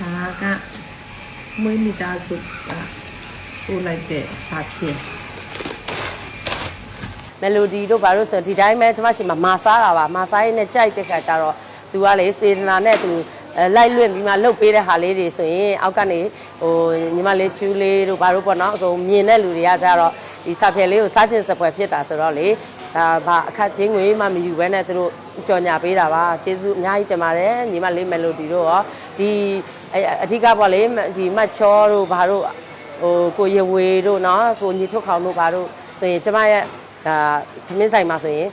ဒါကမွေးမိသားစုကပို့လိုက်တဲ့စာဖြစ်မယ်လိုဒီတို့ဘာလို့ဆိုဒီတိုင်းပဲကျမရှိမှာမာစားတာပါမာစားရင်းနဲ့ကြိုက်တဲ့ခါကျတော့ तू ကလေစေတနာနဲ့ तू အဲလိုက်လွင့်ပြီးမှလှုပ်ပေးတဲ့ဟာလေးတွေဆိုရင်အောက်ကနေဟိုညီမလေးချူးလေးတို့ဘာလို့ပေါ့နော်အကုန်မြင်တဲ့လူတွေကကြတော့ဒီစာဖျက်လေးကိုစားချင်စပွဲဖြစ်တာဆိုတော့လေ ဒါဘာအခက်ချင်းငွေမှမယူဘဲနဲ့သူတို့ကြော်ညာပေးတာပါကျေးဇူးအများကြီးတင်ပါတယ်ညီမလေးမယ်လိုဒီတို့ရောဒီအအဓိကပေါ့လေဒီမတ်ချောတို့ဘာတို့ဟိုကိုရဝေတို့နော်ကိုညီထုတ်ခေါင်တို့ဘာတို့ဆိုရင်ကျမရဲ့ဒါသမင်းဆိုင်မှာဆိုရင်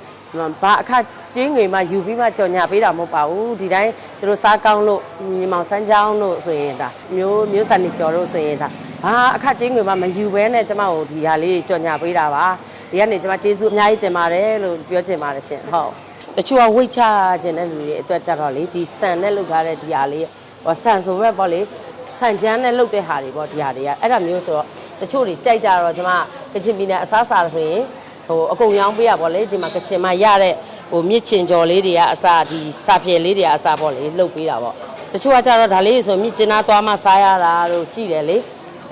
ဘာအခကျင်းငွေမှယူပြီးမှကြော်ညာပေးတာမဟုတ်ပါဘူးဒီတိုင်းသူတို့စားကောင်းလို့ညီမောင်စမ်းချောင်းလို့ဆိုရင်ဒါမျိုးမျိုးစံနေကြော်လို့ဆိုရင်ဒါ ဘာအခကျင်းငွေမှမယူဘဲနဲ့ကျမတို့ဒီဟာလေးကြော်ညာပေးတာပါဒီကနေကျမကျေးဇူးအများကြီးတင်ပါတယ်လို့ပြောချင်ပါတယ်ရှင်ဟုတ်တချို့ကဝိတ်ချခြင်းတဲ့လူတွေအတွက်ကြတော့လေဒီဆန်နဲ့လုပ်ထားတဲ့ဒီဟာလေးဟောဆန်ဆိုမဲ့ပေါ့လေဆန်ချမ်းနဲ့လုပ်တဲ့ဟာတွေပေါ့ဒီဟာတွေကအဲ့ဒါမျိုးဆိုတော့တချို့တွေကြိုက်ကြတော့ကျမကချင်ပြည်နယ်အစားအစာဆိုရင်ဟိုအကုန်ရောင်းပေးရပါလေဒီမှာကချင်မှာရတဲ့ဟိုမြစ်ချင်ကြော်လေးတွေကအစဒီစာပြေလေးတွေကအစပေါ့လေလှုပ်ပေးတာပေါ့တချို့ကကြတော့ဒါလေးဆိုမြစ်ချင်သားသွားမှစားရတာတို့ရှိတယ်လေ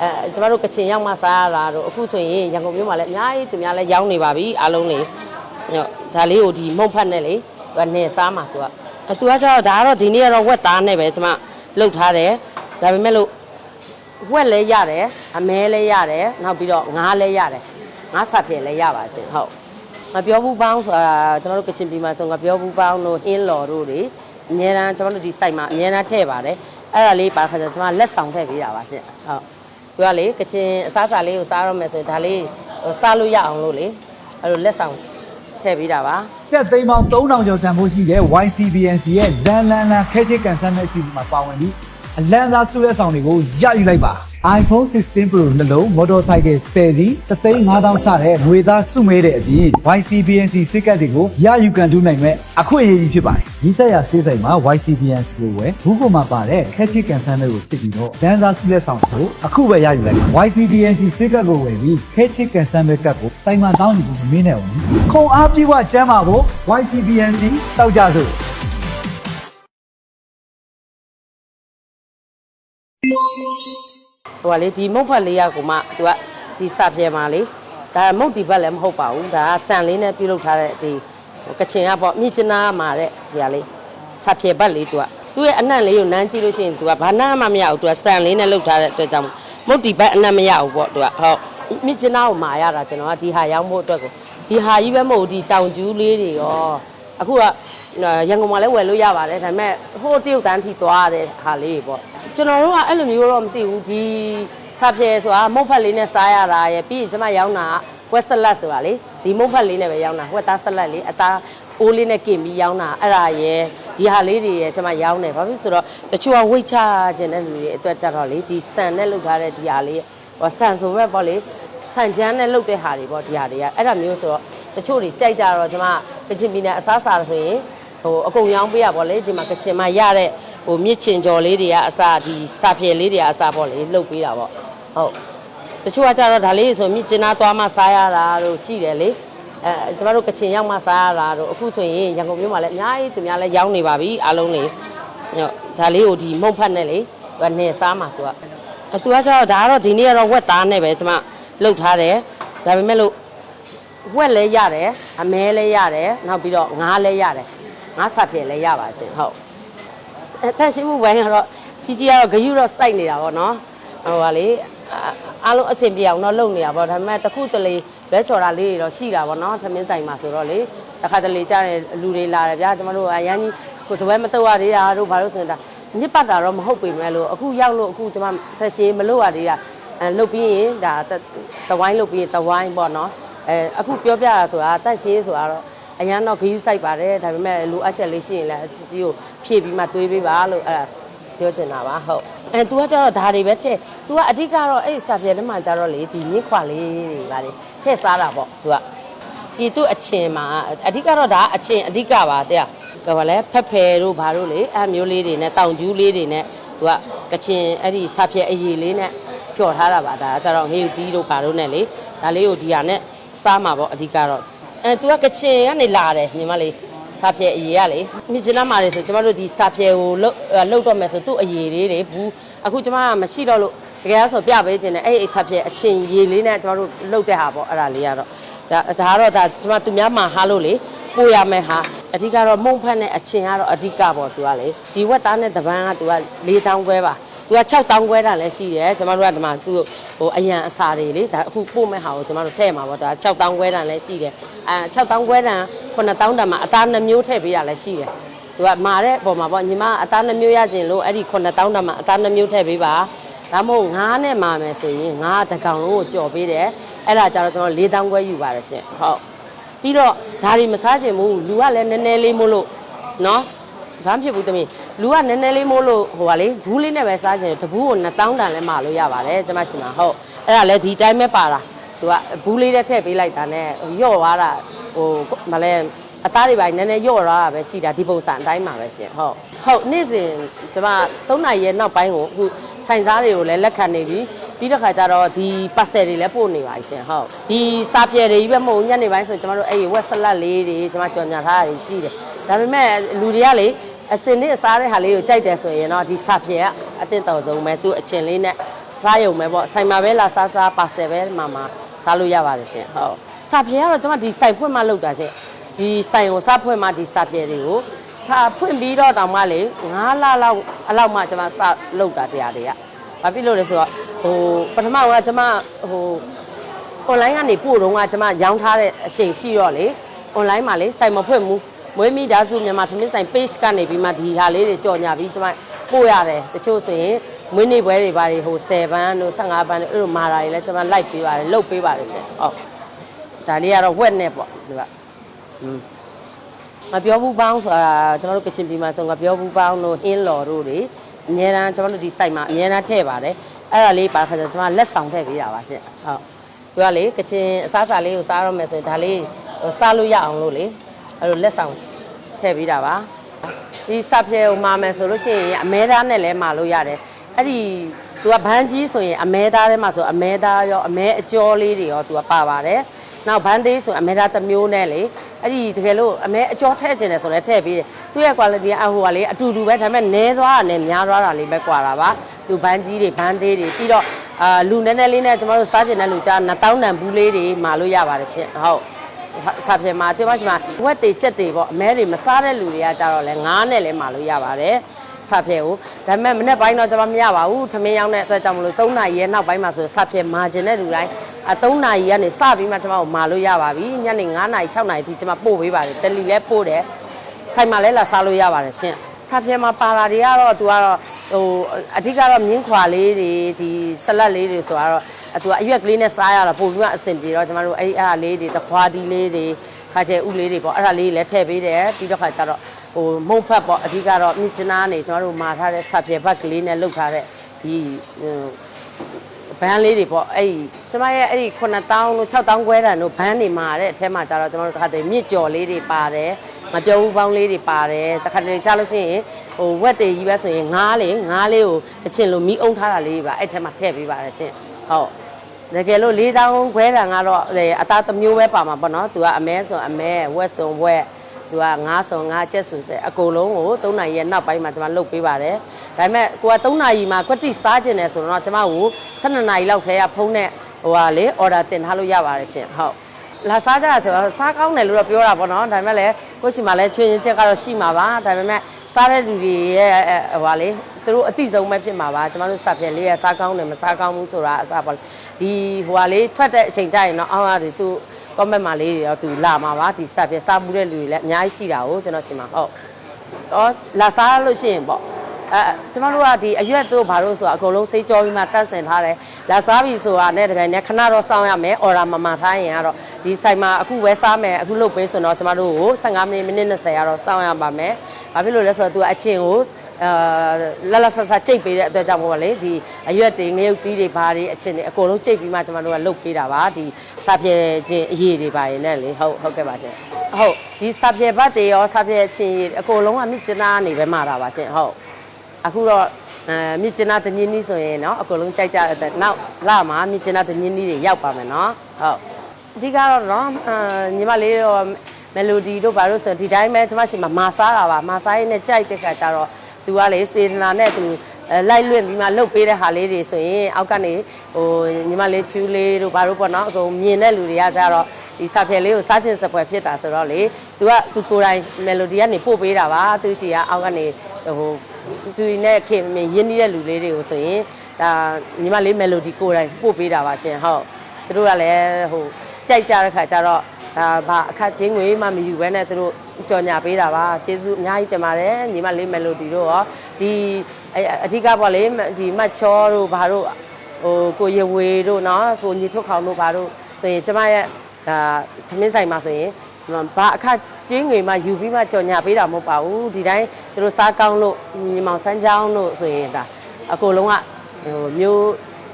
အဲကျမတို့ကချင်ရောက်မှစားရတာတို့အခုဆိုရင်ရန်ကုန်မြို့မှာလည်းအများကြီးသူများလည်းရောင်းနေပါပြီအားလုံးလေဟိုဒါလေးကိုဒီမုံဖတ်နဲ့လေသူကနေစားမှာသူကအဲသူကကြတော့ဒါကတော့ဒီနေ့ကတော့ဝက်သားနဲ့ပဲကျမလှုပ်ထားတယ်ဒါပေမဲ့လို့ဝက်လည်းရတယ်အမဲလည်းရတယ်နောက်ပြီးတော့ငါးလည်းရတယ်ငါဆက်ဖြစ်လဲရပါရှင်ဟုတ်ငါပြောဘူးပေါင်းဆိုတာကျွန်တော်တို့ကချင်ပြည်မှာဆိုငါပြောဘူးပေါင်းတို့ဟင်းလော်တို့တွေအများတန်းကျွန်တော်တို့ဒီ site မှာအများတန်းထည့်ပါတယ်အဲ့ဒါလေးပါခါကျကျွန်မလက်ဆောင်ထည့်ပေးတာပါရှင်ဟုတ် သူကလေကချင်အစားအစာလေးကိုစားရမယ်ဆိုရင်ဒါလေးဟိုစားလို့ရအောင်လို့လေအဲ့လိုလက်ဆောင်ထည့်ပေးတာပါတက်သိန်းပေါင်း3000ကျော်တန်ဖိုးရှိတဲ့ YCBNC ရဲ့လန်လန်လန်ခဲချစ်ကန်ဆယ်မဲ့အစီအစဉ်မှာပါဝင်ပြီးအလန်းစားဆုလက်ဆောင်တွေကိုရယူလိုက်ပါ iPhone 16 Pro နှလုံး motorcycle 10စီး35000စတဲ့ငွေသားစုမဲတဲ့အပြင် YCBNC စစ်ကတ်တွေကိုရယူကန်တူးနိုင်မဲ့အခွင့်အရေးကြီးဖြစ်ပါတယ်။ဒီဆက်ရဆေးဆိုင်မှာ YCBNC ကိုဝယ်ဘူးကိုမှာပါတဲ့ခဲချစ်ကန်ဆယ်မဲ့ကိုချစ်ပြီးတော့လန်းစားဆုလက်ဆောင်ကိုအခုပဲရယူလိုက်ပါ YCBNC စစ်ကတ်ကိုဝယ်ပြီးခဲချစ်ကန်ဆယ်မဲ့ကတ်ကိုတိုင်မှန်တောင်းယူဖို့မမင်းနဲ့ဘူး။ခုံအားပြေဝကျမ်းပါဖို့ YCBNC တောက်ကြစို့ ကလေဒီမုတ်ဖက်လေးရကိုမှသူကဒီစပြဲမှာလေဒါမုတ်ဒီဘက်လည်းမဟုတ်ပါဘူးဒါကစံလေးနဲ့ပြုလုပ်ထားတဲ့ဒီဟိုကချင်ကပေါ့မြစ်ချနာမှာတဲ့ဒီဟာလေးစပြဲဘက်လေးသူကသူ့ရဲ့အနံ့လေးကိုနမ်းကြည့်လို့ရှိရင်သူကဘာနာမှမရဘူးသူကစံလေးနဲ့လုပ်ထားတဲ့အတွက်ကြောင့်မုတ်ဒီဘက်အနံ့မရဘူးပေါ့သူကဟုတ်မြစ်ချနာကိုမာရတာကျွန်တော်ကဒီဟာရောင်းဖို့အတွက်ကိုဒီဟာကြီးပဲမဟုတ်ဘူးဒီတောင်ကျူးလေးတွေရော အခုကရန်ကုန်မှာလည်းဝယ်လို့ရပါတယ်ဒါပေမဲ့ဟိုတရုတ်တန်းထိသွားရတဲ့ဟာလေးတွေပေါ့ကျွန်တော်တို့ကအဲ့လိုမျိုးတော့မသိဘူးဒီဆပ်ပြဲဆိုတာမုတ်ဖက်လေးနဲ့စားရတာရယ်ပြီးရင်ကျမရောင်းတာဝက်ဆလတ်ဆိုတာလေဒီမုတ်ဖက်လေးနဲ့ပဲရောင်းတာဝက်သားဆလတ်လေးအသားအိုးလေးနဲ့กินပြီးရောင်းတာအဲ့ဒါရယ်ဒီဟာလေးတွေရယ်ကျမရောင်းတယ်ဘာဖြစ်ဆိုတော့တချို့ကဝိတ်ချခြင်းတဲ့လူတွေအတွက်ကြတော့လေဒီဆန်နဲ့လုပ်ထားတဲ့ဒီဟာလေးဟောဆန်ဆိုမဲ့ပေါ့လေဆန်ချမ်းနဲ့လုပ်တဲ့ဟာတွေပေါ့ဒီဟာတွေကအဲ့ဒါမျိုးဆိုတော့ တချို့တွေကြိုက်ကြတော့ကျမကချင်ပြည်နယ်အစားအစာဆိုရင်ဟိုအကုန်ရောင်းပေးရပါလေဒီမှာကချင်မှာရတဲ့ဟိုမြစ်ချင်ကြော်လေးတွေကအစားဒီစာပြေလေးတွေကအစားပေါ့လေလှုပ်ပေးတာပေါ့ဟုတ်တချို့ကကြတော့ဒါလေးဆိုမြစ်ချင်သားသွားမှစားရတာတို့ရှိတယ်လေအဲကျမတို့ကချင်ရောက်မှစားရတာတို့အခုဆိုရင်ရန်ကုန်မြို့မှာလည်းအများကြီးသူများလည်းရောင်းနေပါပြီအားလုံးလေဟုတ်ဒါလေးကိုဒီမုံဖတ်နဲ့လေဟိုနေစားမှာသူကအဲသူကကြတော့ဒါကတော့ဒီနေ့ကတော့ဝက်သားနဲ့ပဲကျမလှုပ်ထားတယ်ဒါပေမဲ့လို့ ဝက်လည်းရတယ်အမဲလည်းရတယ်နောက်ပြီးတော့ငါးလည်းရတယ်ငါးဆက်ဖြစ်လည်းရပါရှင်ဟုတ်အဲတန်ရှင်းမှုပိုင်းကတော့ကြီးကြီးကတော့ဂယုတော့စိုက်နေတာပေါ့နော်ဟိုပါလေအာအားလုံးအဆင်ပြေအောင်တော့လုပ်နေတာပေါ့ဒါပေမဲ့တစ်ခုတလေလွဲချော်တာလေးတွေတော့ရှိတာပေါ့နော်သမင်းဆိုင်မှာဆိုတော့လေတစ်ခါတလေကြားတဲ့လူတွေလာတယ်ဗျာကျမတို့အရန်ကြီးကိုစပွဲမတော့ရသေးတာတို့ဘာလို့ဆိုရင်ဒါညစ်ပတ်တာတော့မဟုတ်ပေမဲ့လို့အခုရောက်လို့အခုကျမသက်ရှည်မလုပ်ရသေးတာအဲလုပ်ပြီးရင်ဒါတဝိုင်းလုပ်ပြီးရင်တဝိုင်းပေါ့နော် အဲအခုပြောပြတာဆိုတာတက်ရှင်းဆိုတာတော့အရန်တော့ဂယူးဆိုင်ပါတယ်ဒါပေမဲ့လိုအပ်ချက်လေးရှိရင်လည်းအကြီးကြီးကိုဖြည့်ပြီးမှတွေးပေးပါလို့အဲ့ဒါပြောချင်တာပါဟုတ်အဲ तू ကကျတော့ဒါတွေပဲထည့် तू ကအဓိကတော့အဲ့စာပြေထဲမှာကျတော့လေဒီမြင့်ခွာလေးတွေပါလေထည့်စားတာပေါ့ तू ကဒီသူ့အချင်းမှာအဓိကတော့ဒါအချင်းအဓိကပါတဲ့ကဘာလဲဖက်ဖယ်တို့ဘာတို့လေအဲ့မျိုးလေးတွေနဲ့တောင်ကျူးလေးတွေနဲ့ तू ကကချင်အဲ့ဒီစာပြေအည်လေးနဲ့ဖြော်ထားတာပါဒါကကျတော့ဟေးတီးတို့ဘာတို့နဲ့လေဒါလေးကိုဒီဟာနဲ့ စားမှာပေါ့အဓိကတော့အဲ तू ကကချင်ကနေလာတယ်ညီမလေးစာဖြဲအရေးရလေမြစ်ကျနာမာတွေဆိုကျမတို့ဒီစာဖြဲကိုလုတ်အဲ့လုတ်တော့မယ်ဆိုသူ့အရေးလေးတွေဘူးအခုကျမကမရှိတော့လို့တကယ်ဆိုပြပေးခြင်းနဲ့အဲ့ဒီစာဖြဲအချင်းရေလေးနဲ့ကျမတို့လုတ်တဲ့ဟာပေါ့အဲ့ဒါလေးကတော့ဒါဒါကတော့ဒါကျမသူများမှာဟာလို့လေပို့ရမယ်ဟာအဓိကတော့မုံဖက်နဲ့အချင်းကတော့အဓိကပေါ့သူကလေဒီဝက်သားနဲ့တပန်းကသူက၄တောင်းခွဲပါ သူက6တောင်းခွဲတာလည်းရှိတယ်ကျမတို့ကဒီမှာသူဟိုအရန်အစာတွေလေဒါအခုပို့မဲ့ဟာကိုကျမတို့ထည့်မှာပေါ့ဒါ6တောင်းခွဲတာလည်းရှိတယ်အဲ6တောင်းခွဲတာ9တောင်းတာမှာအသားနှမျိုးထည့်ပေးတာလည်းရှိတယ်သူကမာတဲ့ပုံမှာပေါ့ညီမအသားနှမျိုးရခြင်းလို့အဲ့ဒီ9တောင်းတာမှာအသားနှမျိုးထည့်ပေးပါဒါမို့ငါးနဲ့မာမယ်ဆိုရင်ငါးတကောင်လုံးကိုကြော်ပေးတယ်အဲ့ဒါကြတော့ကျွန်တော်၄တောင်းခွဲယူပါတယ်ရှင်ဟုတ်ပြီးတော့ဒါတွေမစားချင်ဘူးလူကလည်းနည်းနည်းလေးမို့လို့နော် ဘာမှဖြစ်ဘူးတမီးလူကနည်းနည်းလေးမို့လို့ဟိုကလေဘူးလေးနဲ့ပဲစားချင်တယ်တဘူးကို2000တန်လဲမာလို့ရပါတယ်ကျွန်မရှိမှာဟုတ်အဲ့ဒါလည်းဒီတိုင်းပဲပါတာသူကဘူးလေးနဲ့ထည့်ပေးလိုက်တာနဲ့ရော့သွားတာဟိုမလဲအသားတွေပိုင်းနည်းနည်းရော့သွားတာပဲရှိတာဒီပုံစံအတိုင်းမှာပဲရှင်ဟုတ်ဟုတ်နေ့စဉ်ကျွန်မ3နာရီရဲ့နောက်ပိုင်းကိုအခုစိုင်စားတွေကိုလည်းလက်ခံနေပြီပြီးတဲ့ခါကျတော့ဒီပတ်စယ်တွေလည်းပို့နေပါရှင်ဟုတ်ဒီစားပြဲတွေကြီးပဲမဟုတ်ညနေပိုင်းဆိုကျွန်တော်တို့အဲ့ဒီဝက်ဆလတ်လေးတွေကျွန်မကြော်ညာထားတာတွေရှိတယ် ဒါပေမဲ့လူတွေကလေအစင်နဲ့စားတဲ့ဟာလေးကိုကြိုက်တယ်ဆိုရင်တော့ဒီစားပြဲကအတင်းတော်ဆုံးပဲသူအချင်းလေးနဲ့စားရုံပဲပေါ့ဆိုင်မှာပဲလာစားစားပါဆယ်ပဲမှာမှာစားလို့ရပါတယ်ရှင်ဟုတ်စားပြဲကတော့ကျွန်မဒီဆိုင်ဖွင့်မှလုပ်တာရှင်ဒီဆိုင်ကိုစားဖွင့်မှဒီစားပြဲတွေကိုစားဖွင့်ပြီးတော့တောင်မှလေ9လလောက်အလောက်မှကျွန်မစားလုပ်တာတရားတွေကဘာဖြစ်လို့လဲဆိုတော့ဟိုပထမကကျွန်မဟို online ကနေပို့တော့ကကျွန်မရောင်းထားတဲ့အချိန်ရှိတော့လေ online မှာလေစိုက်မဖွင့်ဘူး မွေးမိသားစုမြန်မာသမင်းဆိုင် page ကနေပြီးမှဒီဟာလေးတွေကြော်ညာပြီးကျွန်မပို့ရတယ်တချို့ဆိုရင်မွေးနေ့ပွဲတွေဘာတွေဟို10ဘန်းတို့15ဘန်းတို့အဲ့လိုမာတာတွေလည်းကျွန်မ like ပေးပါတယ်လုတ်ပေးပါတယ်ချက်ဟုတ်ဒါလေးကတော့ဝက်နဲ့ပေါ့ဒီကอืมငါပြောဘူးပေါင်းဆိုတာကျွန်တော်တို့ကချင်ပြည်မှာဆိုငါပြောဘူးပေါင်းတို့အင်းလော်တို့တွေအများအားကျွန်တော်တို့ဒီ site မှာအများအားထည့်ပါတယ်အဲ့ဒါလေးပါခါကျကျွန်မလက်ဆောင်ထည့်ပေးတာပါရှင့်ဟုတ်သူကလေကချင်အစားအစာလေးကိုစားရမယ်ဆိုရင်ဒါလေးဟိုစားလို့ရအောင်လို့လေ အဲ့လိုလက်ဆောင်ထည့်ပေးတာပါဒီစပ်ဖြဲကိုမာမယ်ဆိုလို့ရှိရင်အမဲသားနဲ့လည်းမာလို့ရတယ်အဲ့ဒီသူကဘန်းကြီးဆိုရင်အမဲသားထဲမှာဆိုအမဲသားရောအမဲအကျော်လေးတွေရောသူကပါပါတယ်နောက်ဘန်းသေးဆိုအမဲသားတစ်မျိုးနဲ့လေအဲ့ဒီတကယ်လို့အမဲအကျော်ထည့်ကျင်တယ်ဆိုလည်းထည့်ပေးတယ်သူရဲ့ quality အဟိုကလေအတူတူပဲဒါပေမဲ့နဲသွားတာနဲ့များသွားတာလေးပဲကွာတာပါသူဘန်းကြီးတွေဘန်းသေးတွေပြီးတော့အာလူနည်းနည်းလေးနဲ့ကျမတို့စားကျင်တဲ့လူကြား2000တန်ဘူးလေးတွေမာလို့ရပါတယ်ရှင်ဟုတ် စာပြေမှာတင်မရှိမှာဝက်တွေကြက်တွေပေါ့အမဲတွေမစားတဲ့လူတွေကကြတော့လဲငားနဲ့လဲမာလို့ရပါတယ်စာပြေကိုဒါပေမဲ့မနေ့ပိုင်းတော့ကျွန်မမရပါဘူးထမင်းရောက်တဲ့အတွက်ကြောင့်မလို့3နာရီရဲ့နောက်ပိုင်းမှာဆိုစာပြေမာကျင်တဲ့လူတိုင်းအ3နာရီကနေစပြီးမှကျွန်မကိုမာလို့ရပါပြီညနေ9နာရီ6နာရီထိကျွန်မပို့ပေးပါတယ်တယ်လီလဲပို့တယ်ဆိုင်မှာလဲလာစားလို့ရပါတယ်ရှင်စာပြေမှာပါလာတွေကတော့သူကတော့ ဟိုအဓိကတော့မြင်းခွာလေးတွေဒီဆလတ်လေးတွေဆိုတော့သူကအရွက်ကလေးနဲ့စားရတာပို့ပြီးမှအဆင်ပြေတော့ကျွန်တော်တို့အဲ့ဒီအဲ့ဒါလေးတွေသခွားဒီလေးတွေခါကျဲဥလေးတွေပေါ့အဲ့ဒါလေးလည်းထည့်ပေးတယ်ပြီးတော့ခါကျတော့ဟိုမုံဖက်ပေါ့အဓိကတော့မြစ်ချနာနေကျွန်တော်တို့မာထားတဲ့ဆပ်ပြေဘက်ကလေးနဲ့လုတ်ထားတဲ့ဒီဟို ဘန်းလေးတွေပေါ့အဲ့ဒီကျမရဲ့အဲ့ဒီ9000တို့6000ခွဲတန်တို့ဘန်းတွေမာတဲ့အထဲမှာကျတော့ကျွန်တော်တို့တစ်ခါတည်းမြစ်ကြော်လေးတွေပါတယ်မပြောဘူးပေါင်းလေးတွေပါတယ်တစ်ခါတည်းကြားလို့ရှိရင်ဟိုဝက်တွေကြီးပဲဆိုရင်ငားလေးငားလေးကိုအချင်းလိုမီးအုံထားတာလေးပါအဲ့ထဲမှာထည့်ပေးပါတယ်ရှင်ဟုတ်တကယ်လို့၄တောင်းခွဲတန်ကတော့အသားတစ်မျိုးပဲပါမှာပေါ့နော်သူကအမဲဆိုအမဲဝက်ဆိုဝက် သူကငါးစုံငါးချက်စုံစဲအကုန်လုံးကို3နာရီရဲ့နောက်ပိုင်းမှာကျွန်မလုပ်ပေးပါတယ်ဒါပေမဲ့ကိုက3နာရီမှာကွက်တိစားကျင်တယ်ဆိုတော့ကျွန်မကို12နာရီလောက်ထဲကဖုန်းနဲ့ဟိုဟာလေ order တင်ထားလို့ရပါတယ်ရှင်ဟုတ်လာစားကြတာဆိုတော့စားကောင်းတယ်လို့တော့ပြောတာပေါ့နော်ဒါပေမဲ့လည်းကိုရှိမှလည်းချွေရင်ချက်ကတော့ရှိမှာပါဒါပေမဲ့စားတဲ့လူတွေရဲ့ဟိုဟာလေသူတို့အတိဆုံးပဲဖြစ်မှာပါကျွန်တော်တို့စပြက်လေးရစားကောင်းတယ်မစားကောင်းဘူးဆိုတာအစားပေါ့လေဒီဟိုဟာလေထွက်တဲ့အချိန်ကျရင်တော့အောင်းရတယ်သူ comment မှာလေးတွေတော့သူလာမှာပါဒီစပြက်စားမှုတဲ့လူတွေလည်းအများကြီးရှိတာကိုကျွန်တော်ရှင်မှာဟုတ်တော့လာစားလို့ရှိရင်ပေါ့အဲကျမတို့ကဒီအရွက်တို့ဘာလို့ဆိုတာအကုန်လုံးစိတ်ကြောပြီးမှတတ်ဆင်ထားတယ်လာစားပြီဆိုတာနဲ့တကယ်နဲ့ခဏတော့စောင့်ရမယ်အော်ဒါမမှထားရင်ကတော့ဒီဆိုင်မှာအခုပဲစားမယ်အခုလုပ်ပေးဆိုတော့ကျမတို့ကို15မိနစ်မိနစ်20ကတော့စောင့်ရပါမယ်ဘာဖြစ်လို့လဲဆိုတော့သူအချင်းကို အာလလဆဆကြိတ်ပေးတဲ့အတွက်ကြောင့်မို့ပါလေဒီအရွက်တွေငရုတ်သီးတွေဘာတွေအချင်းတွေအကုန်လုံးကြိတ်ပြီးမှကျမတို့ကလုပ်ပေးတာပါဒီစားပြဲခြင်းအရေးတွေပါရင်လည်းလေဟုတ်ဟုတ်ကဲ့ပါရှင်ဟုတ်ဒီစားပြဲဘတ်တွေရောစားပြဲချင်းအကုန်လုံးကမြစ်ကျနာနေပဲမှာတာပါရှင်ဟုတ်အခုတော့အဲမြစ်ကျနာတညင်းနီးဆိုရင်เนาะအကုန်လုံးကြိုက်ကြတဲ့နောက်လာမှာမြစ်ကျနာတညင်းနီးတွေရောက်ပါမယ်เนาะဟုတ်အဓိကတော့เนาะအာညီမလေးတော့ melody တို့ဘာလို့ဆိုဒီတိုင်းပဲကျမရှင်မှာမာစားတာပါမာစားရင်းနဲ့ကြိုက်တဲ့ခါကျတော့သူကလေစေတနာနဲ့သူအဲလိုက်လွင့်ပြီးမှလှုပ်ပေးတဲ့ဟာလေးတွေဆိုရင်အောက်ကနေဟိုညီမလေးချူလေးတို့ဘာလို့ပေါ့နော်အကုန်မြင်တဲ့လူတွေကကြတော့ဒီစာဖြဲလေးကိုစားခြင်းစပွဲဖြစ်တာဆိုတော့လေသူကသူကိုယ်တိုင် melody ကနေပို့ပေးတာပါသူစီကအောက်ကနေဟိုသူနဲ့ခင်မြင်ရင်းနှီးတဲ့လူလေးတွေကိုဆိုရင်ဒါညီမလေး melody ကိုယ်တိုင်ပို့ပေးတာပါရှင်ဟုတ်သူတို့ကလည်းဟိုကြိုက်ကြတဲ့ခါကျတော့ ဒါဘာအခက်ချင်းငွေမှမယူဘဲနဲ့သူတို့ကြော်ညာပေးတာပါကျေးဇူးအများကြီးတင်ပါတယ်ညီမလေးမယ်လိုဒီတို့ရောဒီအဓိကပေါ့လေဒီမတ်ချောတို့ဘာတို့ဟိုကိုရဝေတို့နော်ကိုညီထွတ်ခေါင်တို့ဘာတို့ဆိုရင်ကျမရဲ့ဒါသမင်းဆိုင်မှာဆိုရင်ဘာအခကျင်းငွေမှယူပြီးမှကြော်ညာပေးတာမဟုတ်ပါဘူးဒီတိုင်းသူတို့စားကောင်းလို့ညီမောင်စမ်းချောင်းတို့ဆိုရင်ဒါအကုန်လုံးကဟိုမျိုး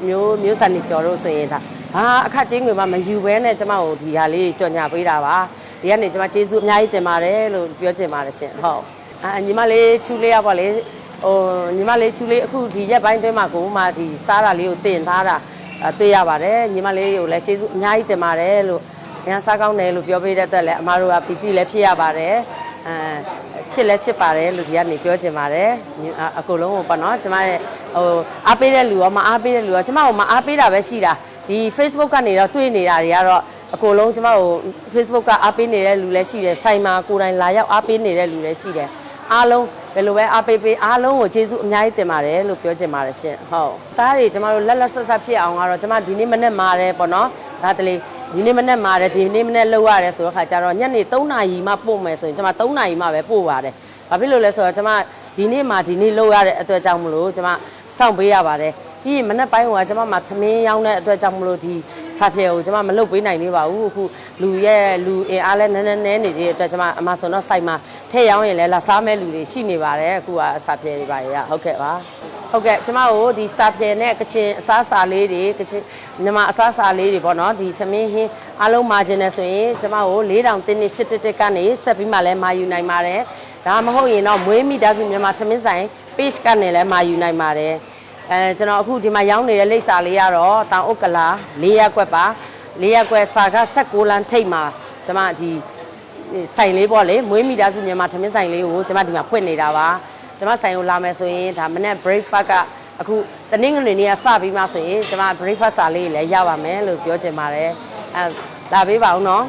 မျိုးမျိုးစံနေကြော်တို့ဆိုရင်ဒါ ဘာအခက်ချင်းငွေမှမယူဘဲနဲ့ကျမကိုဒီဟာလေးကြော်ညာပေးတာပါဒီကနေကျမကျေးဇူးအများကြီးတင်ပါတယ်လို့ပြောချင်ပါတယ်ရှင်ဟုတ်အာညီမလေးချူလေးရပါလေဟိုညီမလေးချူလေးအခုဒီရက်ပိုင်းတွင်းမှာကိုမှဒီစားတာလေးကိုတင်ထားတာအဲတွေ့ရပါတယ်ညီမလေးကိုလည်းကျေးဇူးအများကြီးတင်ပါတယ်လို့အများစားကောင်းတယ်လို့ပြောပေးတဲ့အတွက်လည်းအမားတို့ကပီတိလည်းဖြစ်ရပါတယ်အဲ ချစ်လည်းချစ်ပါတယ်လို့ဒီကနေပြောချင်ပါတယ်ညီအအကုန်လုံးကိုပေါ့နော်ကျမရဲ့ဟိုအားပေးတဲ့လူရောမအားပေးတဲ့လူရောကျမကိုမအားပေးတာပဲရှိတာဒီ Facebook ကနေတော့တွေ့နေတာတွေကတော့အကုန်လုံးကျမကို Facebook ကအားပေးနေတဲ့လူလည်းရှိတယ်စိုင်မှာကိုယ်တိုင်လာရောက်အားပေးနေတဲ့လူလည်းရှိတယ်အားလုံးဘယ်လိုပဲအားပေးပေးအားလုံးကိုကျေးဇူးအများကြီးတင်ပါတယ်လို့ပြောချင်ပါတယ်ရှင်ဟုတ်သားတွေကျမတို့လက်လက်ဆက်ဆက်ဖြစ်အောင်ကတော့ကျမဒီနေ့မနေ့မာတယ်ပေါ့နော် ဒါတလေဒီနေ့မနေ့မာတယ်ဒီနေ့မနေ့လောက်ရတယ်ဆိုတော့ခါကျတော့ညနေ3နာရီမှပို့မယ်ဆိုရင်ကျမ3နာရီမှပဲပို့ပါတယ်ဘာဖြစ်လို့လဲဆိုတော့ကျမဒီနေ့မှဒီနေ့လောက်ရတဲ့အတွက်ကြောင့်မလို့ကျမစောင့်ပေးရပါတယ်ပြီးရင်မနေ့ပိုင်းကကျမမှသမင်းရောင်းတဲ့အတွက်ကြောင့်မလို့ဒီစာပြေကိုကျမမလုပ်ပေးနိုင်သေးပါဘူးအခုလူရဲ့လူအင်အားလဲနည်းနည်းနည်းနေတဲ့အတွက်ကျမအမဆိုတော့စိုက်မှာထည့်ရောင်းရင်လည်းလာစားမဲ့လူတွေရှိနေပါတယ်အခုကစာပြေတွေပါရဟုတ်ကဲ့ပါ ဟုတ်ကဲ့ကျမကိုဒီစာပြေနဲ့ကချင်အစားအစာလေးတွေကချင်မြန်မာအစားအစာလေးတွေပေါ့နော်ဒီသမင်းဟင်းအားလုံးမာခြင်းနဲ့ဆိုရင်ကျမကို4000တင်းနေ8တက်ကနေဆက်ပြီးမှလည်းမာယူနိုင်ပါတယ်ဒါမဟုတ်ရင်တော့မွေးမိသားစုမြန်မာသမင်းဆိုင် page ကနေလည်းမာယူနိုင်ပါတယ်အဲကျွန်တော်အခုဒီမှာရောင်းနေတဲ့လိပ်စာလေးကတော့တောင်ဥက္ကလာ၄ရက်ကွက်ပါ၄ရက်ကွက်စာက16လမ်းထိပ်မှာကျွန်မဒီဆိုင်လေးပေါ့လေမွေးမိသားစုမြန်မာထမင်းဆိုင်လေးကိုကျွန်မဒီမှာဖွင့်နေတာပါ ကျွန်မဆိုင်ကိုလာမယ်ဆိုရင်ဒါမနေ့ breakfast ကအခုတနင်္ဂနွေနေ့ကစပြီးမှဆိုရင်ကျွန်မ breakfast စာလေးလည်းရပါမယ်လို့ပြောချင်ပါတယ်အဲလာပေးပါဦးနော်